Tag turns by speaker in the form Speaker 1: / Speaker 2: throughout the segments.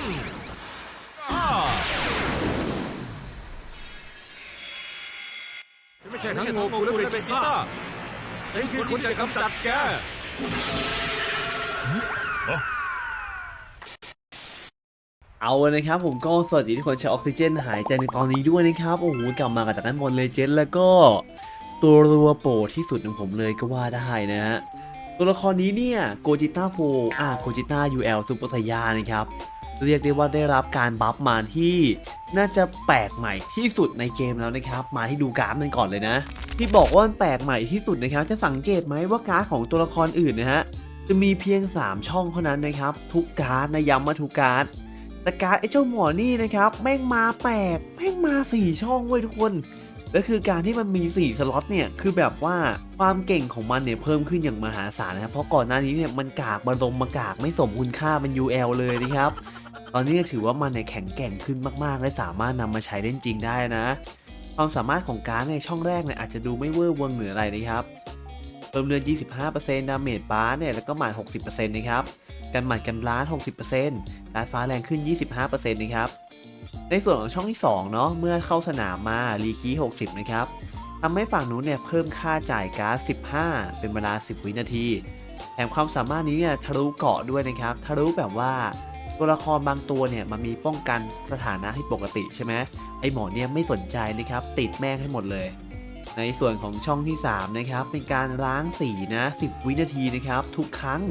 Speaker 1: นอ่าไม่ใช่ทั้งโงกุและเป็นกีตาร์ฉันคือคนจะกำจัดแก
Speaker 2: เอาเลยนะครับผมก็สวัสดีทุกคนใช้ออกซิเจนหายใจในตอนนี้ด้วยนะครับโอ้โหกลับมากับจากนั้นบนเลเจนด์แล้วก็ตัวรัวโปรดที่สุดของผมเลยก็ว่าได้นะฮะตัวละครนี้เนี่ยโกจิต้าโฟอ่าโกจิต้า UL ซูเปอร์ไซยานะครับ เรียกได้ว่าได้รับการบัฟมาที่น่าจะแปลกใหม่ที่สุดในเกมแล้วนะครับ มาที่ดูการ์ดมันก่อนเลยนะ ที่บอกว่ามันแปลกใหม่ที่สุดนะครับ จะสังเกตไหมว่าการ์ดของตัวละครอื่นนะฮะจะมีเพียง 3 ช่องเท่านั้นนะครับ ทุกการ์ดนะย้ำมาทุกการ์ดแต่การดไอ้เจ้าหมอนี่นะครับแม่งมาแปลกแม่งมา 4 ช่องเว้ยทุกคนและคือการที่มันมี 4 สล็อตเนี่ยคือแบบว่าความเก่งของมันเนี่ยเพิ่มขึ้นอย่างมหาศาลนะครับเพราะก่อนหน้านี้เนี่ยมันกากบรมมากากไม่สมคุณค่ามัน UL เลยนะครับ ตอนนี้ถือว่ามันเนี่ยแข็งแกร่งขึ้นมากๆ และสามารถนำมาใช้เล่นจริงได้นะ ความสามารถของการในช่องแรกเนี่ยอาจจะดูไม่เวอร์เวงเหนืออะไรนะครับเพิ่มเลือด 25%ดาเมจบาร์เนี่ยแล้วก็หมัด 60%นะครับกันหมัดกันล้าน 60%การฟ้าแรงขึ้น 25%นะครับในส่วนของช่องที่2เนาะเมื่อเข้าสนามมารีคี60 นะครับทำให้ฝั่งนู้นเนี่ยเพิ่มค่าจ่ายก๊าซ15 เป็นเวลา 10 วินาที แถมความสามารถนี้เนี่ยทะลุเกาะด้วยนะครับ ทะลุแบบว่า ตัวละครบางตัวเนี่ยมันมีป้องกันสถานะที่ปกติใช่ไหมไอหมอเนี่ยไม่สนใจนะครับ ติดแม่งให้หมดเลย ในส่วนของช่องที่ 3 นะครับ เป็นการล้างสีนะ 10 วินาทีนะครับ ทุกครั้ง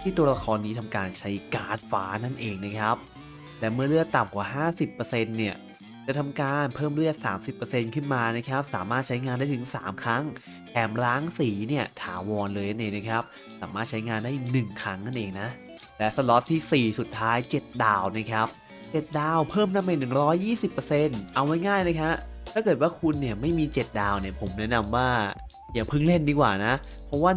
Speaker 2: ที่ตัวละครนี้ทำการใช้การ์ดฟ้านั่นเองนะครับ และเมื่อเลือดต่ำกว่า 50%เนี่ยจะทำการเพิ่มเลือด 30%ขึ้นมานะครับ สามารถใช้งานได้ถึง 3 ครั้ง แถมล้างสีเนี่ยถาวรเลยนั่นเองนะครับ สามารถใช้งานได้ 1 ครั้งนั่นเองนะ และสล็อตที่ 4 สุดท้าย 7 ดาวนะครับ7ดาวเพิ่มดาเมจ120%เอาไว้ง่ายเลยครับถ้าเกิดว่าคุณเนี่ยไม่มี 7 ดาวเนี่ยผมแนะนำว่าอย่าเพิ่งเล่นดีกว่านะ เพราะว่า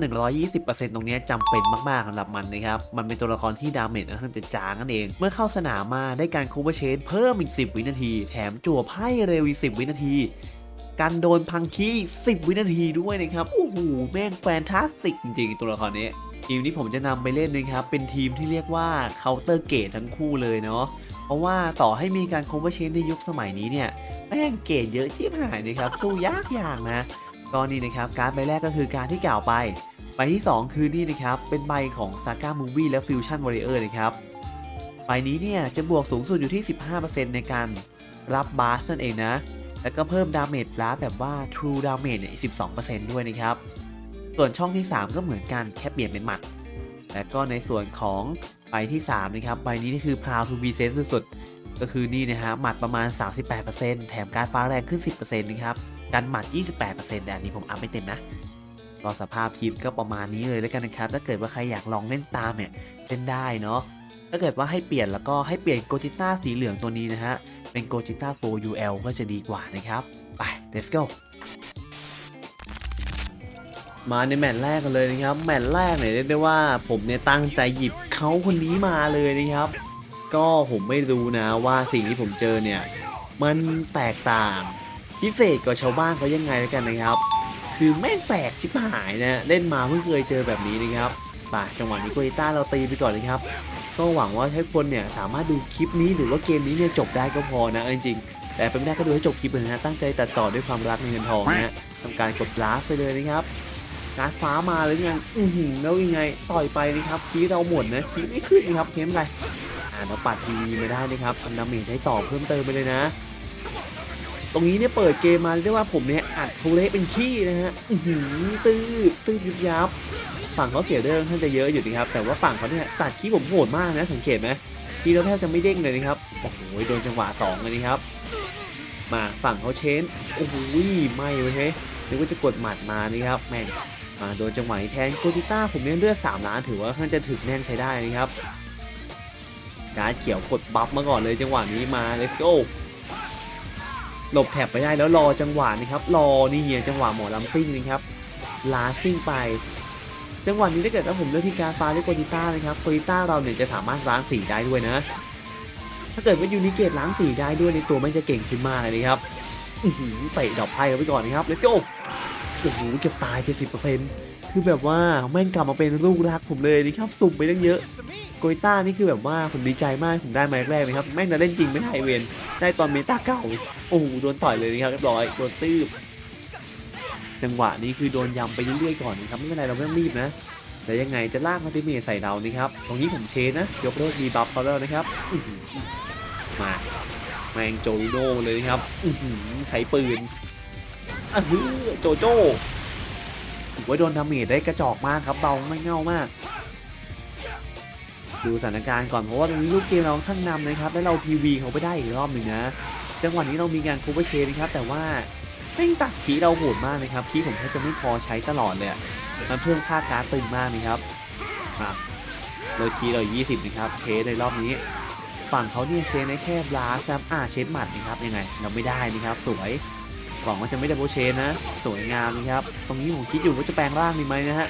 Speaker 2: 120%ตรงเนี้ยจำเป็นมากๆสำหรับมันนะครับ มันเป็นตัวละครที่ดาเมจค่อนข้างจะจางนั่นเอง เมื่อเข้าสนามมาได้การคูเวอร์เชนเพิ่มอีก 10 วินาที แถมจั่วไพ่เร็วอีก 10 วินาที การโดนพังคี้ 10 วินาทีด้วยนะครับ โอ้โห แม่งแฟนตาสติกจริงๆ ตัวละครนี้ ทีมที่ผมจะนำไปเล่นนะครับ เป็นทีมที่เรียกว่าเคาน์เตอร์เกตทั้งคู่เลยเนาะเพราะว่าต่อให้มีการโคเวอร์เชนในยุคสมัยนี้เนี่ยแม่งเกตเยอะชิบหายนะครับ สู้ยากอย่างนะก็นี่นะครับ การใบแรกก็คือการที่กล่าวไปใบที่ 2 คือนี่นะครับ เป็นใบของ Saga Movie และ Fusion Warrior นะครับใบนี้เนี่ยจะบวกสูงสุดอยู่ที่ 15%ในการรับบาสนั่นเองนะ แล้วก็เพิ่มดาเมจบลัสแบบว่า True Damage เนี่ย12%ด้วยนะครับ ส่วนช่องที่ 3 ก็เหมือนกันแค่เปลี่ยนเป็นหมัด และก็ในส่วนของใบที่3นะครับใบนี้นี่คือ Proud to be Safe สุดๆ ก็คือนี่นะฮะหมัดประมาณ 38%แถมการฟ้าแรงขึ้น 10%นะครับกันหมัด 28%แต่อันนี้ผมอัพไม่เต็มนะรอสภาพทีมก็ประมาณนี้เลยแล้วกันนะครับ ถ้าเกิดว่าใครอยากลองเล่นตามเนี่ยเล่นได้เนาะ ถ้าเกิดว่าให้เปลี่ยนแล้วก็ให้เปลี่ยนโกจิต้าสีเหลืองตัวนี้นะฮะ เป็นโกจิต้า 4UL ก็จะดีกว่านะครับ ไป let's go มาในแมตช์แรกกันเลยนะครับ แมตช์แรกเนี่ยเรียกได้ว่าผมเนี่ยตั้งใจหยิบเขาคนนี้มาเลยนะครับ ก็ผมไม่รู้นะว่าสิ่งที่ผมเจอเนี่ย มันแตกต่างพิเศษกว่าชาวบ้านเขายังไงแล้วกันนะครับ คือแม่งแปลกชิบหายนะ เล่นมาเพิ่งเคยเจอแบบนี้นะครับไป่ะจังหวะนี้โกอิต้าเราตีไปก่อนเลยครับ ก็หวังว่าทุกคนเนี่ยสามารถดูคลิปนี้หรือว่าเกมนี้เนี่ยจบได้ก็พอนะจริงๆแต่เป็นไม่ได้ก็ดูให้จบคลิปเลยนะตั้งใจตัดต่อด้วยความรักในเงินทองนะฮะทำการกดลาฟไปเลยนะครับการดฟ้ามาหรือไงอือหือแล้วยังไงต่อยไปนะครับคีเราหมดนะคีไม่ขึ้นนะครับเคมไรอ่าเราปัดทีไม่ได้นะครับทำดาเมจได้ต่อเพิ่มเติมไปเลยนะตรงนี้เนี่ยเปิดเกมมาเรียกว่าผมเนี่ยอัดโทเละเป็นขี้นะฮะ อือหือตื้อตื้อยิบยับ ฝั่งเขาเสียเรื่องท่านจะเยอะอยู่นะครับแต่ว่าฝั่งเขาเนี่ยตัดขี้ผมโหดมากนะสังเกตไหมทีเราแทบจะไม่เด้งเลยนะครับโอ้โหโดนจังหวะสองเลยนะครับ มาฝั่งเขาเชนโอ้โหไม่เว้ยเฮ้ยนึกว่าจะกดหมัดมานี่ครับแม่งมาโดนจังหวะแทนโกจิต้าผมเนี่ยเลือด3ล้านถือว่าค่อนจะถึกแน่นใช้ได้นะครับการเขียวกดบัฟมาก่อนเลยจังหวะนี้มา let's go หลบแถบไปได้แล้วรอจังหวะนี้ครับรอนี่เฮียจังหวะหมอลำซิ่งนี่ครับลาซิ่งไป จังหวะนี้ถ้าเกิดว่าผมเลือกที่การฟ้าด้วยโกจิต้านะครับโกจิต้าเราเนี่ยจะสามารถล้างสีได้ด้วยนะ ถ้าเกิดว่ายูนิเกตล้างสีได้ด้วยในตัวมันจะเก่งขึ้นมากเลยนะครับอื้อหือเตะดอกไพ่เอาไว้ก่อนนะครับ let's go โอ้โหเกือบตาย 70%คือแบบว่าแม่งกลับมาเป็นลูกรักผมเลยนะครับสุ่มไปตั้งเยอะโกยต้านี่คือแบบว่าผมดีใจมากผมได้มาแรกๆนะครับแม่งจะเล่นจริงไม่ได้เวนได้ตอนเมตาเก่าโอ้โหโดนต่อยเลยนะครับเรียบร้อยโดนตื้บ จังหวะนี้คือโดนยำไปเรื่อยๆก่อนนะครับไม่เป็นไรเราไม่ต้องรีบนะแต่ยังไงจะลากมาติเมใส่เรานี่ครับตรงนี้ผมเชนนะ ยกเลิกดีบัฟเขาแล้วนะครับมาแมงโจโนเลยนะครับใช้ปืนอะฮือโจโจ้ถือว่าโดนดาเมจได้กระจอกมากครับเบาไม่เง่ามาก ดูสถานการณ์ก่อนเพราะว่าตรงนี้ลูกเกมเราข้างนำนะครับ แล้วเรา PV เขาไปได้อีกรอบหนึ่งนะจังหวะนี้เรามีการคูเปอร์เชนนะครับแต่ว่า ม่งตัดคีย์เราโหดมากนะครับคีย์ผมแทบจะไม่พอใช้ตลอดเลยมันเพิ่มค่าการ์ดตึงมากนะครับครับโดยคีย์เรา 20 นะครับเชนในรอบนี้ ฝั่งเขาเนี่ยเชนได้แค่บลาสับอ่าเชนหมัดนะครับยังไงเราไม่ได้นะครับ สวยหวังว่าจะไม่ไดับเบิลเชนนะ สวยงามนะครับ ตรงนี้ผมคิดอยู่ว่าจะแปลงร่างดีไหมนะฮะ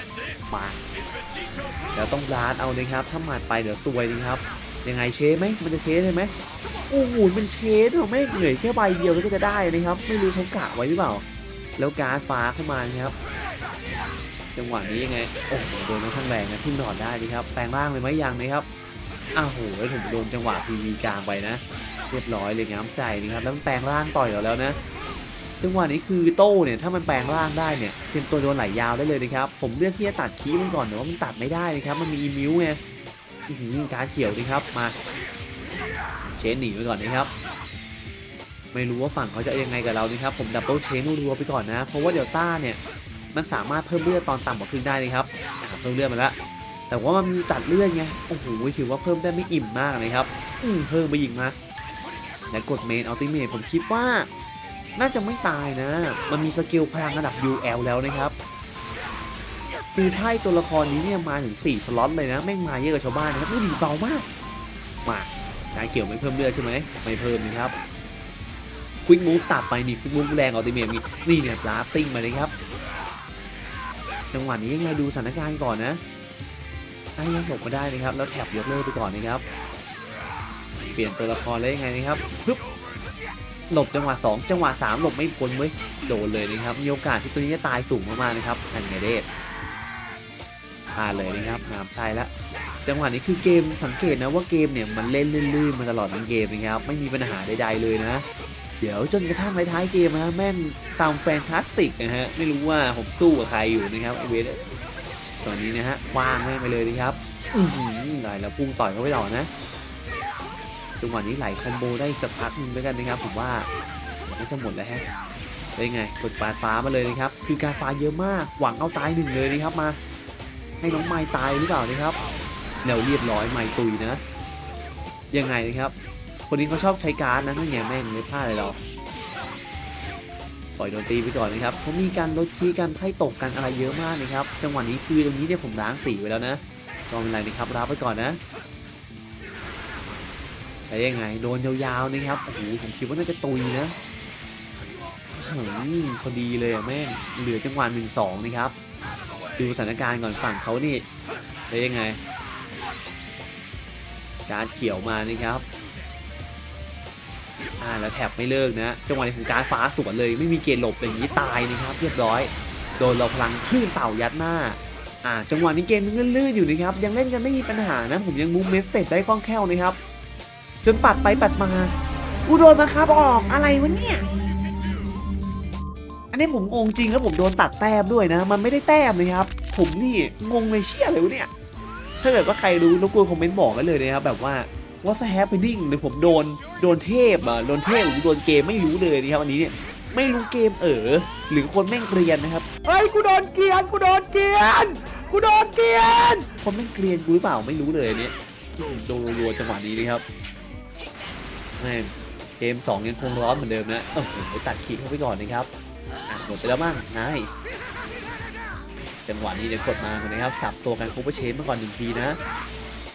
Speaker 2: มาเดี๋ยวต้องบลาสเอาเลยครับ ถ้าหมัดไปเดี๋ยวซวยนะครับยังไงเชนไหมมันจะเชนใช่ไหม โอ้โหมันเชนเหรอไม่เหนื่อยแค่ใบเดียวก็จะได้นะครับ ไม่รู้เขากะไว้หรือเปล่า แล้วการ์ดฟ้าเข้ามาครับ จังหวะนี้ยังไง โอ้โหโดนค่อนข้างแรงนะทิ้งหอดได้ดีครับ แปลงร่างเลยไหมยังนะครับ อ้าวโหแล้วผมโดนจังหวะพีวีกลางไปนะ เรียบร้อยเลยง้ำใส่นะครับ แล้วแปลงร่างต่อยเราแล้วนะ จังหวะนี้คือโต้เนี่ยถ้ามันแปลงร่างได้เนี่ยเตรียมตัวโดนไหลยาวได้เลยนะครับ ผมเลือกที่จะตัดคีมันก่อนแต่ว่ามันตัดไม่ได้นะครับ มันมีอีมิวไงการเขียวดีครับ มา เชนหนีไปก่อนนะครับ ไม่รู้ว่าฝั่งเขาจะยังไงกับเรานะครับผมดับเบิลเชนรัวไปก่อนนะ เพราะว่าเดลต้าเนี่ยมันสามารถเพิ่มเลือดตอนต่ำกว่าครึ่งได้นะครับเพิ่มเลือดมาแล้วแต่ว่ามันมีตัดเลือดไงโอ้โหถือว่าเพิ่มได้ไม่อิ่มมากนะครับ อืมเพิ่มไปอีกมาและกดเมนอัลติเมทผมคิดว่า น่าจะไม่ตายนะ มันมีสกิลพลังระดับ UL แล้วนะครับคือไพ่ตัวละครนี้เนี่ยมาถึง 4 สล็อตเลยนะ แม่งมาเยอะกว่าชาวบ้านนะครับดูดีเบามาก มาาเขียวไม่เพิ่มเลือดใช่ไหมไม่เพิ่มนะครับควิกมูฟตัดไปนี่ควิกมูฟแรงอัลติเมทนี่นี่เนี่ยลาติ้งมาเลยครับจังหวะนี้ยังไงดูสถานการณ์ก่อนนะให้ยังหลบมาได้นะครับ แล้วแท็บยกเลิกไปก่อนนะครับเปลี่ยนตัวละครเลยยังไงนะครับปึ๊บหลบจังหวะ 2 จังหวะ 3 หลบไม่พ้นเว้ยโดนเลยนะครับมีโอกาสที่ตัวนี้จะตายสูงมากๆนะครับอันไงเดชพลาดเลยนะครับน้ำใช่แล้ว จังหวะนี้คือเกมสังเกตนะว่าเกมเนี่ยมันเล่นลื่นๆมาตลอดทั้งเกมนะครับไม่มีปัญหาใดๆเลยนะ เดี๋ยวจนกระทั่งท้ายเกมนะแม่งซาวแฟนตาสติกนะฮะไม่รู้ว่าผมสู้กับใครอยู่นะครับไอเวสตอนนี้นะฮะวางแม่งไปเลยนะครับอือหือไหลแล้วพุ่งต่อยเขาไปต่อนะจังหวะนี้ไหลคอมโบได้สักพักหนึงด้วยกันนะครับ ผมว่าน่าจะหมดแล้วฮะได้ไงกดปาฟ้ามาเลยนะครับ คือการฟ้าเยอะมากหวังเอาตายหนึ่งเลยนะครับมา ให้น้องไม้ตายหรือเปล่านะครับ แล้วเรียบร้อยไม้ตุยนะยังไงนะครับ คนนี้เขาชอบใช้การ์ดนะนั่นไงแม่งไม่พลาดเลยหรอกปล่อยโดนตีไปก่อนนะครับเขามีการลดคีย์การไพ่ตกกันอะไรเยอะมากนะครับ จังหวะนี้คือตรงนี้เนี่ยผมล้างสีไว้แล้วนะก็ไม่เป็นไรนะครับรับไปก่อนนะแต่ยังไง โดนยาวๆนะครับโอ้โหผมคิดว่าน่าจะตุยนะหืมพอดีเลยแม่งเหลือจังหวะหนึ่งสองนะครับ ดูสถานการณ์ก่อนฝั่งเขานี่ได้ยังไง การดเขียวมานะครับอ่าแล้วแท็บไม่เลิกนะจังหวะนี้ของการฟ้าสวนเลย ไม่มีเกณฑ์หลบอย่างนี้ตายนะครับ เรียบร้อย โดนเราพลังคลื่นเต่ายัดหน้าอ่าจังหวะนี้เกมมันลื่นๆอยู่นะครับยังเล่นกันไม่มีปัญหานะผมยังมูฟเมสเซจได้คล่องแคล่วนะครับ จนปัดไปปัดมากูโดนมาครับออกอะไรวะเนี่ยอันนี้ผมงงจริงแล้วผมโดนตัดแต้มด้วยนะ มันไม่ได้แต้มเลยครับ ผมนี่งงเลยเชี่ยเลยวะเนี่ย ถ้าเกิดว่าใครรู้รบกวนคอมเมนต์บอกกันเลยนะครับแบบว่า what's happening หรือผมโดนโดนเทพอะโดนเทพหรือโดนเกมไม่รู้เลยนะครับอันนี้เนี่ยไม่รู้เกมเออหรือคนแม่งเกรียนนะครับ
Speaker 1: เฮ้ยกูโดนเกลียนกูโดนเกลียนกูโดนเกลียน
Speaker 2: คนแม่งเกรียนกูหรือเปล่าไม่รู้เลยอันนี้อืมโดนรัวจังหวะนี้นะครับแม่เกม2ยังคงร้อนเหมือนเดิมนะโอ้โหตัดขีดเข้าไปก่อนนะครับอะหมดไปแล้วมั้ง nice จังหวะนี้เดี๋ยกดมาก่อนนะครับสับตัวกันคูเปอร์เชนมาก่อนหนึ่งทีนะ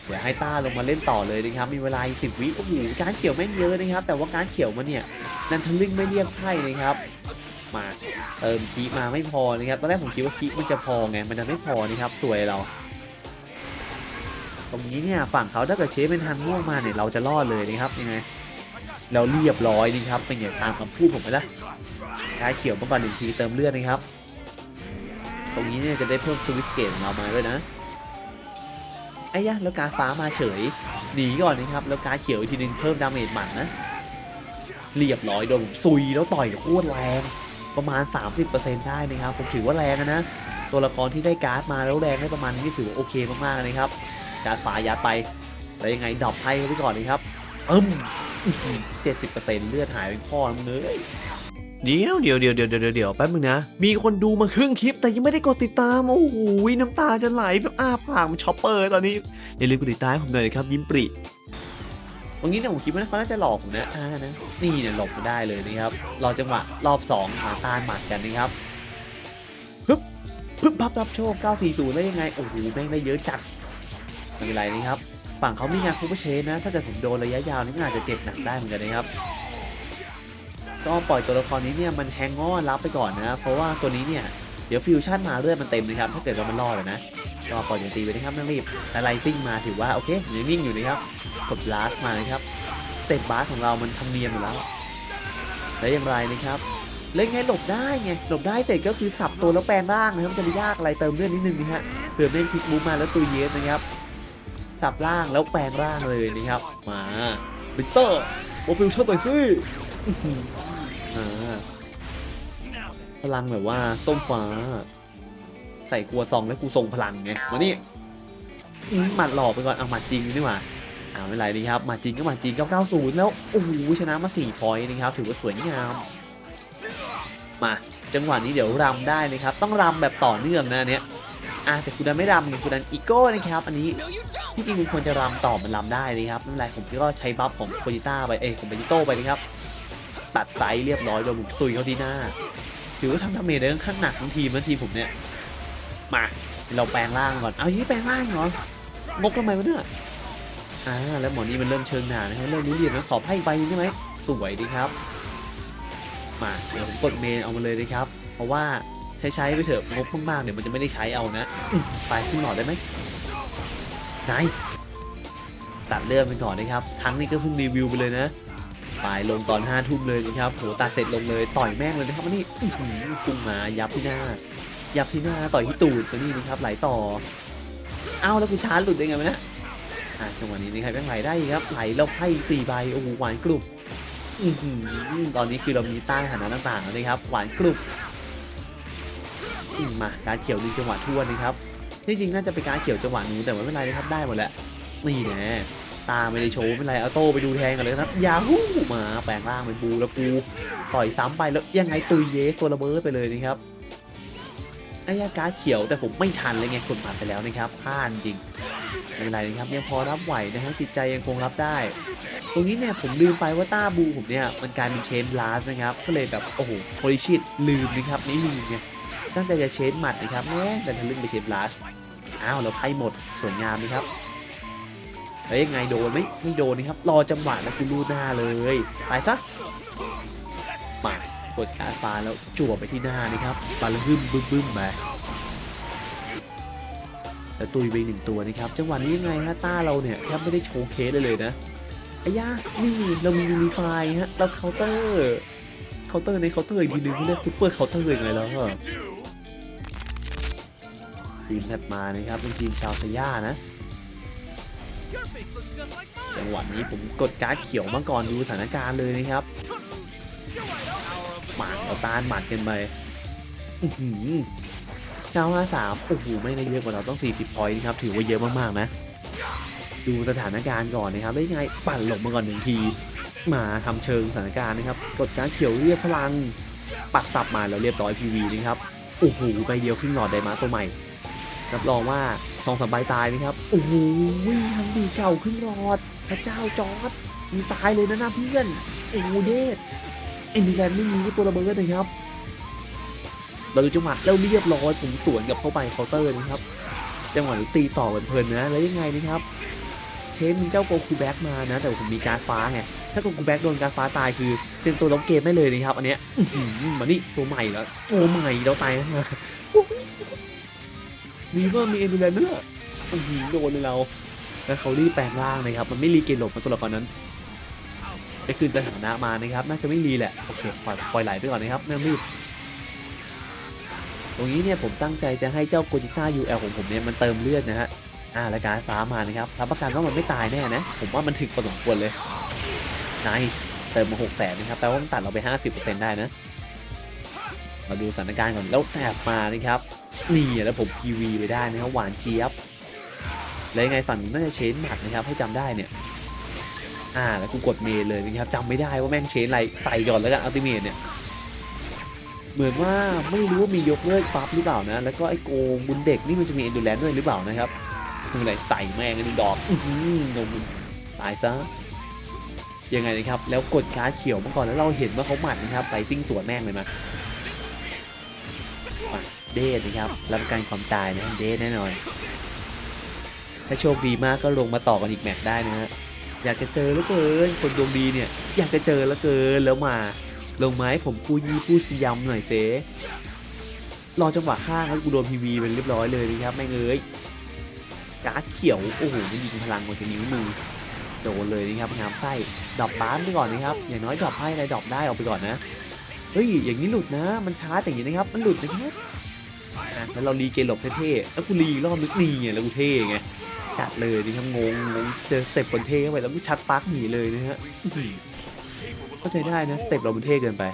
Speaker 2: เดี๋ยวให้ต้าลงมาเล่นต่อเลยนะครับ มีเวลาอีกสิบวิโอ้โหการเขียวแม่งเยอะนะครับ แต่ว่าการเขียวมันเนี่ยนันทะลึ่งไม่เรียกไพ่นะครับ มาเติมคีมาไม่พอนะครับ ตอนแรกผมคิดว่าคีมันจะพอไง มันจะไม่พอนะครับ สวยเรา ตรงนี้เนี่ยฝั่งเขาถ้าเกิดเชฟเป็นทางม่วงมาเนี่ยเราจะรอดเลยนะครับยังไงเราเรียบร้อยนี่ครับเป็นอย่างตามคำพูดผมไปละการเขียวมาก่อนหนึ่งทีเติมเลือดนะครับ ตรงนี้เนี่ยจะได้เพิ่มสวิสเกตของเรามาด้วยนะไอ้ยะแล้วการฟ้ามาเฉยหนีก่อนนะครับแล้วการเขียวอีกทีนึงเพิ่มดาเมจหมันนะเรียบร้อยโดนผมซุยแล้วต่อยโคตรแรงประมาณ 30%ได้นะครับผมถือว่าแรงนะตัวละครที่ได้การ์ดมาแล้วแรงได้ประมาณนี้ถือว่าโอเคมากๆนะครับการดฟ้ายัดไปแล้วยังไงดรอปให้เขาไปก่อนนะครับอึ้มเจ็ดสิบเปอร์เซ็นต์เลือดหายเป็นข้อมึงเลย เดี๋ยวเดี๋ยวเดี๋ยวเดี๋ยวเดี๋ยวเดี๋ยวแป๊บนึงนะ มีคนดูมาครึ่งคลิปแต่ยังไม่ได้กดติดตาม โอ้โหน้ำตาจะไหลแบบอ้าปากมันช็อปเปอร์ตอนนี้ อย่าลืมกดติดตามผมหน่อยนะครับ ยิ้มปริวันนี้เนี่ยผมคิดว่าเขาน่าจะหลอกผมนะอ่านะนี่เนี่ยหลบมาได้เลยนะครับรอจังหวะรอบ2หาตาหมัดกันนะครับฮึบพึบพับรับโชค 940 ได้ยังไง โอ้โหแม่งได้เยอะจัดไม่เป็นไรนะครับ ฝั่งเขามีงานคูเปอร์เชนนะ ถ้าเกิดผมโดนระยะยาวนี่ก็อาจจะเจ็บหนักได้เหมือนกันนะครับ ก็ปล่อยตัวละครนี้เนี่ยมันแฮงงอนรับไปก่อนนะ เพราะว่าตัวนี้เนี่ยเดี๋ยวฟิวชั่นมาเลือดมันเต็มนะครับถ้าเกิดว่ามันรอดนะก็ปล่อยอย่างตีไปนะครับไม่ต้องรีบแต่ไลซิ่งมาถือว่าโอเคยังนิ่งอยู่นะครับกดบลัสมานะครับสเต็ปบาสของเรามันทำเนียมอยู่แล้วแล้วอย่างไรนะครับเล่นไงหลบได้ไงหลบได้เสร็จก็คือสับตัวแล้วแปลงร่างนะครับจะไม่ยากอะไรเติมเลือดนิดนึงนะฮะเผื่อเล่นพลิกมูมาแล้วตัวเยสนะครับสับร่างแล้วแปลงร่างเลยนะครับมาบิสเตอร์โอฟิลชั่นต่อยซิ พลังแบบว่าส้มฟ้า ใส่ครัวซองแล้วกูส่งพลังไงมานี่อื้อหมัดหลอกไปก่อนเอาหมัดจริงนี่หว่าอ่าไม่ไรนี่ครับหมัดจริงก็หมัดจริง990 แล้วโอ้โหชนะมา4พอยต์นะครับ ถือว่าสวยงามมาจังหวะนี้เดี๋ยวรำได้นะครับ ต้องรำแบบต่อเนื่องนะเนี้ยอะแต่คุณดันไม่รำไงคุณดันอีโก้นะครับ อันนี้ที่จริงคุณควรจะรำต่อมันรำได้นะครับไม่เป็นไรผมก็ใช้บัฟของโคจิต้าไปเอ้ยของเบจิโต้ไปนะครับ ตัดไซส์เรียบร้อยโดนผมซุยเขาที่หน้าถือว่าทำดาเมจได้ค่อนข้างหนักทั้งทีมทั้งทีมผมเนี่ยมาเราแปลงร่างก่อนเอายี่แปลงร่างเหรองกทำไมวะเนี่ยอ่าแล้วหมอนี่มันเริ่มเชิงหนานะครับเริ่มรู้เรียนแล้วขอไพ่ใบนึงได้ไหมสวยดีครับ มาเดี๋ยวผมกดเมนเอามาเลยนะครับ เพราะว่าใช้ใช้ไปเถอะงบมากๆเดี๋ยวมันจะไม่ได้ใช้เอานะไปขึ้นหลอดได้ไหม nice ตัดเลือนไปก่อนนะครับ ทั้งนี้ก็เพิ่งรีวิวไปเลยนะ ไปลงตอนห้าทุ่มเลยนะครับโหตัดเสร็จลงเลยต่อยแม่งเลยนะครับอันนี้อือหือกุ้งมายับที่หน้า ยับที่หน้าต่อยที่ตูดตัวนี้นะครับไหลต่อเอ้าแล้วกูชาร์จหลุดได้ไงวะเนี่ยอะจังหวะนี้นี่ใครแม่งไหลได้ครับไหลแล้วไพ่สี่ใบโอ้โหหวานกรุบอื้อหือตอนนี้คือเรามีใต้ฐานะต่างๆแล้วนะครับ หวานกรุบอืมมาการเขียวดึงจังหวะทั่วนะครับจริงๆน่าจะเป็นการเขียวจังหวะนู้นแต่ไม่เป็นไรนะครับได้หมดแหละนี่แน่ ตาไม่ได้โชว์ไม่เป็นไรเอาโต้ไปดูแทนกันเลยนะครับยาฮูมาแปลงร่างเป็นบูแล้วกูต่อยซ้ำไปแล้วยังไงตุยเยสตัวระเบิดไปเลยนะครับไอ้ยาการเขียวแต่ผมไม่ทันเลยไงกดผ่านไปแล้วนะครับพลาดจริงไม่เป็นไรนะครับยังพอรับไหวนะฮะจิตใจยังคงรับได้ ตรงนี้เนี่ยผมลืมไปว่าต้าบูผมเนี่ยมันกลายเป็นเชนลาสนะครับก็เลยแบบโอ้โหโพลิชิตลืมนะครับนี่ลืมไงตั้งใจจะเชนหมัดนะครับแม่แต่ทะลึ่งไปเชนลาสอ้าวเราไพ่หมดสวยงามนะครับ แล้ยไงโดนไหมไม่โดนนะครับ รอจังหวะแล้วกูรูหน้าเลยไปซะมากดการฟ้าแล้วจั่วไปที่หน้านะครับปาลบึ้มบึ้มบึ้มไปแล้วตุยไปหนึ่งตัวนะครับ จังหวะนี้ยังไงฮะต้าเราเนี่ยแทบไม่ได้โชว์เคสเลยเลยนะไอ้ย่านี่เรามียูนิฟายฮะเราเคาน์เตอร์เคาน์เตอร์ในเคาน์เตอร์อีกทีนึงเขาเรียกซุปเปอร์เคาน์เตอร์ยังไงแล้วเหรอทีมถัดมานะครับเป็นทีมชาวสยานะ จังหวะนี้ผมกดการ์ดเขียวมาก่อนดูสถานการณ์เลยนะครับหมัดเอาตานหมัดกันไปอื้อหือ953โอ้โหไม่ได้เยอะกว่าเราต้อง 40พอยต์นะครับ ถือว่าเยอะมากๆนะ ดูสถานการณ์ก่อนนะครับ ได้ยังไงปั่นหลบมาก่อนหนึ่งที มาทำเชิงสถานการณ์นะครับ กดการ์ดเขียวเรียกพลัง ปัดสับมาแล้วเรียบร้อย PV นะครับ โอ้โหใบเดียวครึ่งหลอดไดมาตัวใหม่ รับรองว่า สองสามใบตายนะครับโอ้โหทั้งดีเก่าขึ้นรอด พระเจ้าจอร์ดมีตายเลยนะนะเพื่อนโอ้โหเดชเอ็นดีแลนด์ไม่มีตัวระเบิดนะครับเราดูจังหวะแล้วเรียบร้อยผมสวนกับเข้าไปเคาน์เตอร์นะครับจังหวะนี้ตีต่อเพลินๆนะแล้วยังไงนะครับเชนมีเจ้าโกคูแบ็กมานะ แต่ผมมีการดฟ้าไงถ้าโกคูแบ็กโดนการดฟ้าตายคือเต็มตัวล้มเกมไม่เลยนะครับ อันเนี้ยอื้อหือมานี่ตัวใหม่แล้วตัวใหม่แล้วตายนะ มีว่ามีเอ็นดูแลเนอร์อื้อโดนเลยเราแล้วเขารีแปลงร่างนะครับ มันไม่รีเกณฑ์หลบมาตัวละครนั้นไปคืนสถานะมานะครับ น่าจะไม่รีแหละ โอเค ปล่อยปล่อยไหลไปก่อนนะครับไม่ต้องรีบตรงนี้เนี่ยผมตั้งใจจะให้เจ้าโกจิต้า UL ของผมเนี่ยมันเติมเลือดนะฮะ อ่าแล้วการฟ้ามานะครับ รับประกันว่ามันไม่ตายแน่นะ ผมว่ามันถึงพอสมควรเลย nice เติมมา6 0 0 0 0นะครับ แปลว่ามันตัดเราไป 50%ได้นะ มาดูสถานการณ์ก่อน แล้วแถบมานะครับ นี่แล้วผม PV ไปได้นะครับหวานเจี๊ยบ แล้วยังไงฝั่งนู้นน่าจะเชนหมัดนะครับให้จำได้เนี่ย อ่าแล้วกูกดเมย์เลยนะครับจำไม่ได้ว่าแม่งเชนอะไรใส่ก่อนแล้วกันอัลติเมทเนี่ย เหมือนว่าไม่รู้ว่ามียกเลิกปั๊บหรือเปล่านะ แล้วก็ไอ้โกงบุญเด็กนี่มันจะมีเอ็นดูแลนด้วยหรือเปล่านะครับคืออะไรใส่แม่งกันดอกอื้อหือนมตายซะยังไงนะครับแล้วกดการ์ดเขียวมาก่อนแล้วเราเห็นว่าเขาหมัดนะครับไปซิ่งสวนแม่งเลยมมา เดทนะครับรับกันความตายนะเดทแน่นอน ถ้าโชคดีมากก็ลงมาต่อกันอีกแมตช์ได้นะฮะอยากจะเจอเหลือเกิน คนดวงดีเนี่ย อยากจะเจอเหลือเกินแล้วมา ลงไม้ผมกูยี่พูดสยำหน่อยเซรอจังหวะข้างให้กูโดนพีวีเป็นเรียบร้อยเลยนะครับแม่งเอ้ยการ์ดเขียวโอ้โหมันยิงพลังมาถึงนิ้วมือโดนเลยนะครับงามไส้ดรอปบ้านไปก่อนนะครับอย่างน้อยดรอปให้อะไรดรอปได้ออกไปก่อนนะเฮ้ยอย่างนี้หลุดนะ มันช้าแต่อย่างนี้นะครับ มันหลุดนะครับ อะแล้วเรารีเกมหลบเท่ๆแล้วกูรีรอบนึกนี่ไงแล้วกูเท่ไงจัดเลยนะครับงงงงเจอสเต็ปคนเท่เข้าไปแล้วกูชัดปักหนีเลยนะฮะเข้าใจได้นะสเต็ปเรามันเท่เกินไป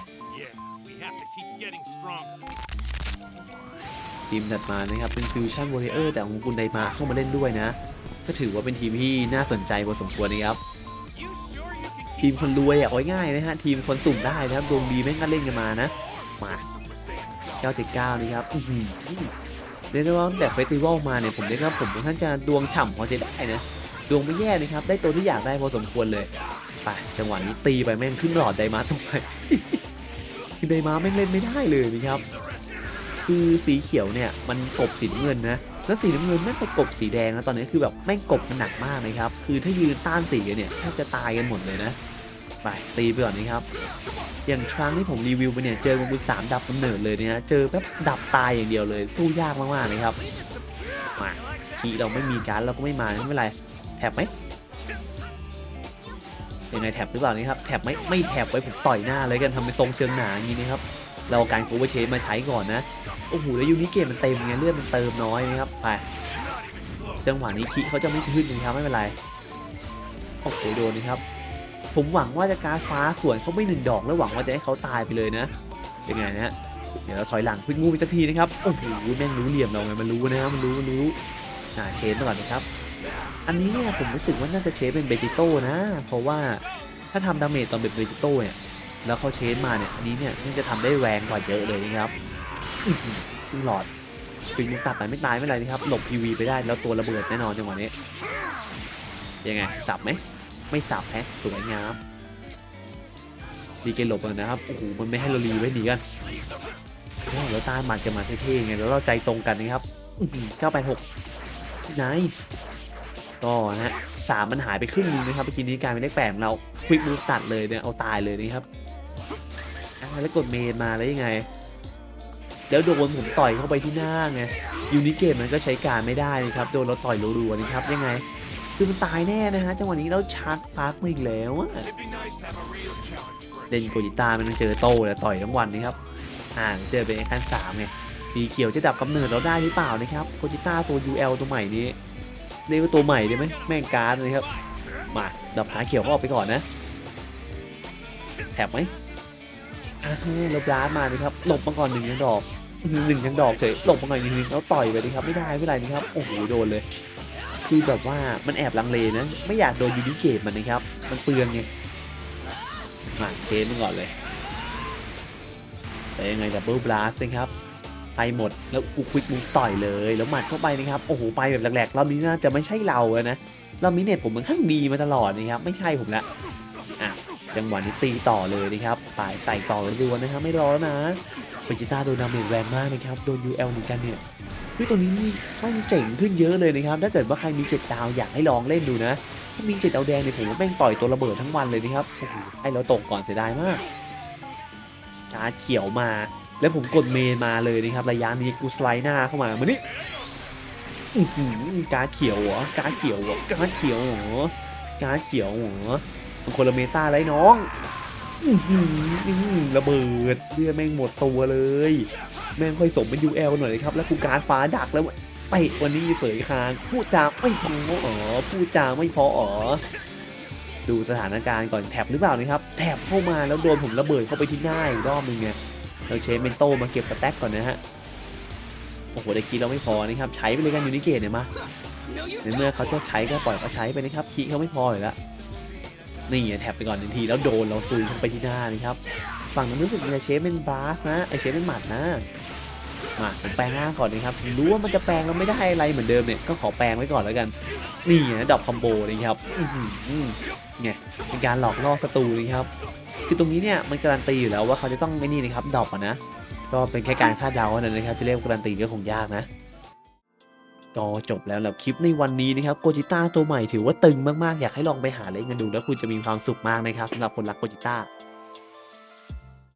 Speaker 2: ทีมถัดมานะครับเป็นฟิวชั่นวอริเออร์แต่ของคุณไดมาเข้ามาเล่นด้วยนะ ก็ถือว่าเป็นทีมที่น่าสนใจพอสมควรนะครับทีมคนรวยอะเอาง่ายๆนะฮะทีมคนสุ่มได้นะครับดวงดีแม่งก็เล่นกันมานะมา 979นี่ครับอื้อหือเรียกได้ว่าตั้งแต่เฟสติวัลมาเนี่ยผมเรียกว่าผมค่อนข้างจะดวงฉ่ำพอจะได้นะดวงไม่แย่นะครับ ได้ตัวที่อยากได้พอสมควรเลยไปจังหวะนี้ตีไปแม่งขึ้นหลอดไดมาตรงไปคือไดมาแม่งเล่นไม่ได้เลยนะครับ คือสีเขียวเนี่ยมันกบสีน้ำเงินนะแล้วสีน้ำเงินแม่งไปกบสีแดงนะตอนนี้คือแบบแม่งกบมันหนักมากนะครับ คือถ้ายืนต้านสีกันเนี่ยแทบจะตายกันหมดเลยนะ ไปตีไปก่อนนะครับ อย่างครั้งที่ผมรีวิวไปเนี่ยเจอมังกรสามดับกำเนิดเลยเนี่ยนะเจอแบบดับตายอย่างเดียวเลยสู้ยากมากๆนะครับมาคีย์เราไม่มีการเราก็ไม่มาไม่เป็นไรแท็บไหมยังไงแท็บหรือเปล่านี่ครับแท็บไหมไม่แท็บไว้ผมต่อยหน้าเลยกันทำเป็นทรงเชิงหนาอย่างนี้นะครับเราการกูเวอร์เชนมาใช้ก่อนนะโอ้โหแล้วยูนิเกมมันเต็มไงเลือดมันเติมน้อยนะครับไปจังหวะนี้คีเขาจะไม่ขึ้นนะครับไม่เป็นไรโอ้โหโดนนะครับ ผมหวังว่าจะการฟ้าสวนเขาไม่หนึ่งดอกแล้วหวังว่าจะให้เขาตายไปเลยนะยังไงนะฮะเดี๋ยวเราถอยหลังพึ่งงูไปสักทีนะครับโอ้โหแม่งรู้เหลี่ยมเราไงมันรู้นะครับมันรู้มันรู้อ่าเชนมาก่อนนะครับ อันนี้เนี่ยผมรู้สึกว่าน่าจะเชนเป็นเบจิโต้นะ เพราะว่าถ้าทำดาเมจตอนเป็นเบจิโต้เนี่ยแล้วเขาเชนมาเนี่ยอันนี้เนี่ยน่าจะทำได้แรงกว่าเยอะเลยนะครับหลอดถึงมึงตัดไปไม่ตายไม่เป็นไรนะครับหลบ PV ไปได้แล้วตัวระเบิดแน่นอนจังหวะนี้ยังไงสับไหม ไม่สับแฮะสวยงามดีเกหลบนนะครับโอ้โหมันไม่ให้เรารีไว้หนีกันแล้วตาหมัดกันมาเท่ๆไงแล้วเราใจตรงกันนะครับเก้าไปหก nice ก็นะฮะสามมันหายไปครึ่งนึงนะครับเมื่อกี้นี้กลายเป็นเลขแปดของเราควิกมูตัดเลยเนี่ยเอาตายเลยนะครับแล้วกดเมนมาแล้วยังไง แล้วโดนผมต่อยเข้าไปที่หน้าไงยูนิเกตมันก็ใช้การไม่ได้นะครับโดนเราต่อยรัวๆนะครับยังไง คือมันตายแน่นะฮะจังหวะนี้เราชาร์จพาร์คมาอีกแล้วอะเล่นโกจิต้ามันต้องเจอโต้แล้วต่อยทั้งวันนะครับอ่าเจอเป็นไอ้ขั้นสามไงสีเขียวจะดับกำเนิดเราได้หรือเปล่านะครับโกจิต้าตัว UL ตัวใหม่นี้เรียกว่าตัวใหม่ได้ไหมแม่งการ์ดเลยครับมาดับขาเขียวเขาออกไปก่อนนะแถบไหมอ่าเราบลาสมานะครับหลบมาก่อนหนึ่งยังดอกหนึ่งยังดอกเฉยหลบมาก่อนอีกนึงแล้วต่อยไปเลยครับไม่ได้ไม่ไรนะครับโอ้โหโดนเลย คือแบบว่ามันแอบลังเลนะ ไม่อยากโดนยูนิเกตมันนะครับ มันเปลืองไงมาเชนมันก่อนเลย แต่ยังไงดับเบิลบลัสนะครับไปหมดแล้วกูควิกมุกต่อยเลย แล้วหมัดเข้าไปนะครับโอ้โหไปแบบแหลกๆรอบนี้น่าจะไม่ใช่เราอะนะรอบนี้เนี่ยผมมันข้างดีมาตลอดนะครับไม่ใช่ผมละอะจังหวะนี้ตีต่อเลยนะครับปายใส่ต่อรัวๆนะครับไม่รอแล้วนะเบจิต้าโดนดาเมจแรงมากนะครับโดน UL เหมือนกันเนี่ย ฮ้ยตัวนี้นี่มันเจ๋งขึ้นเยอะเลยนะครับถ้าเกิดว่าใครมีเจ็ดดาวอยากให้ลองเล่นดูนะถ้ามีเจ็ดดาวแดงเนี่ยผมว่าแม่งต่อยตัวระเบิดทั้งวันเลยนะครับโอ้โหให้เราตกก่อนเสียดายมากการเขียวมา แล้วผมกดเมนมาเลยนะครับระยะนี้กูสไลด์หน้าเข้ามามานี่อื้อหือการเขียวเหรอการเขียวเหรอการเขียวเหรอการเขียวเหรอมันคนละเมตาเลยน้องอื้อหืออื้อหือระเบิดเลือดแม่งหมดตัวเลย แม่งค่อยสมเป็น UL หน่อยนะครับ แล้วกูการดฟ้าดักแล้วเตะวันนี้เสยคางพูดจาไม่พออ๋อพูดจาไม่พออ๋อดูสถานการณ์ก่อนแท็บหรือเปล่านะครับแท็บเข้ามาแล้วโดนผมระเบิดเข้าไปที่หน้าอีกรอบนึงไงเราเชฟเมนโตมาเก็บสแต็กก่อนนะฮะโอ้โหแต่คีเราไม่พอนะครับ ใช้ไปเลยกันยูนิเกตเนี่ยมาในเมื่อเขาจะใช้ก็ปล่อยเขาใช้ไปนะครับคีเขาไม่พออยู่แล้วนี่แท็บไปก่อนหนึ่งทีแล้วโดนเราซูมเข้าไปที่หน้านะครับฝั่งนั้นรู้สึกมันจะเชฟเป็นบาสนะไอเชฟเป็นหมัดนะ มาผมแปลงร่างก่อนนะครับรู้ว่ามันจะแปลงแล้วไม่ได้อะไรเหมือนเดิมเนี่ยก็ขอแปลงไว้ก่อนแล้วกัน นี่ไงดอกคอมโบนะครับอื้อหือไงเป็นการหลอกล่อศัตรูนะครับ คือตรงนี้เนี่ยมันการันตีอยู่แล้วว่าเขาจะต้องไม่นี่นะครับดอกอะนะก็เป็นแค่การคาดเดาเท่านั้นนะครับจะเรียกว่าการันตีก็คงยากนะก็จบแล้วสำหรับคลิปในวันนี้นะครับโกจิต้าตัวใหม่ถือว่าตึงมากๆ อยากให้ลองไปหาเล่นกันดูแล้วคุณจะมีความสุขมากนะครับสำหรับคนรักโกจิต้า